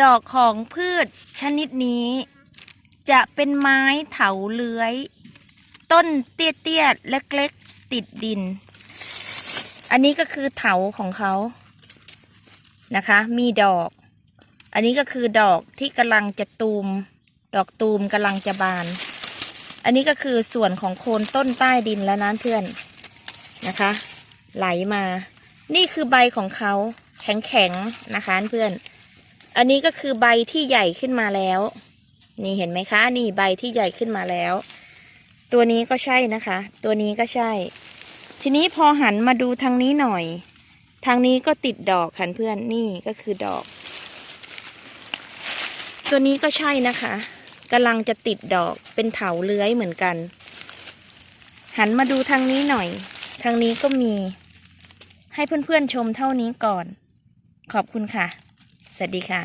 ดอกของพืชชนิดนี้ จะเป็นไม้เถาเลื้อย ต้นเตี้ยๆเล็กๆติดดิน อันนี้ก็คือเถาของเขานะคะ มีดอก อันนี้ก็คือดอกที่กำลังจะตูม ดอกตูมกำลังจะบาน อันนี้ก็คือส่วนของโคนต้นใต้ดินแล้วนะเพื่อนนะคะ ไหลมา นี่คือใบของเขาแข็งๆนะคะเพื่อน อันนี้ก็คือใบที่ใหญ่ขึ้นมาแล้ว นี่เห็นไหมคะ นี่ใบที่ใหญ่ขึ้นมาแล้ว ตัวนี้ก็ใช่นะคะ ตัวนี้ก็ใช่ ทีนี้พอหันมาดูทางนี้หน่อย ทางนี้ก็ติดดอกค่ะเพื่อนนี่ก็คือดอก ตัวนี้ก็ใช่นะคะกำลังจะติดดอกเป็นเถาเลื้อยเหมือนกัน หันมาดูทางนี้หน่อย ทางนี้ก็มี ให้เพื่อนๆชมเท่านี้ก่อน ขอบคุณค่ะ สวัสดีค่ะ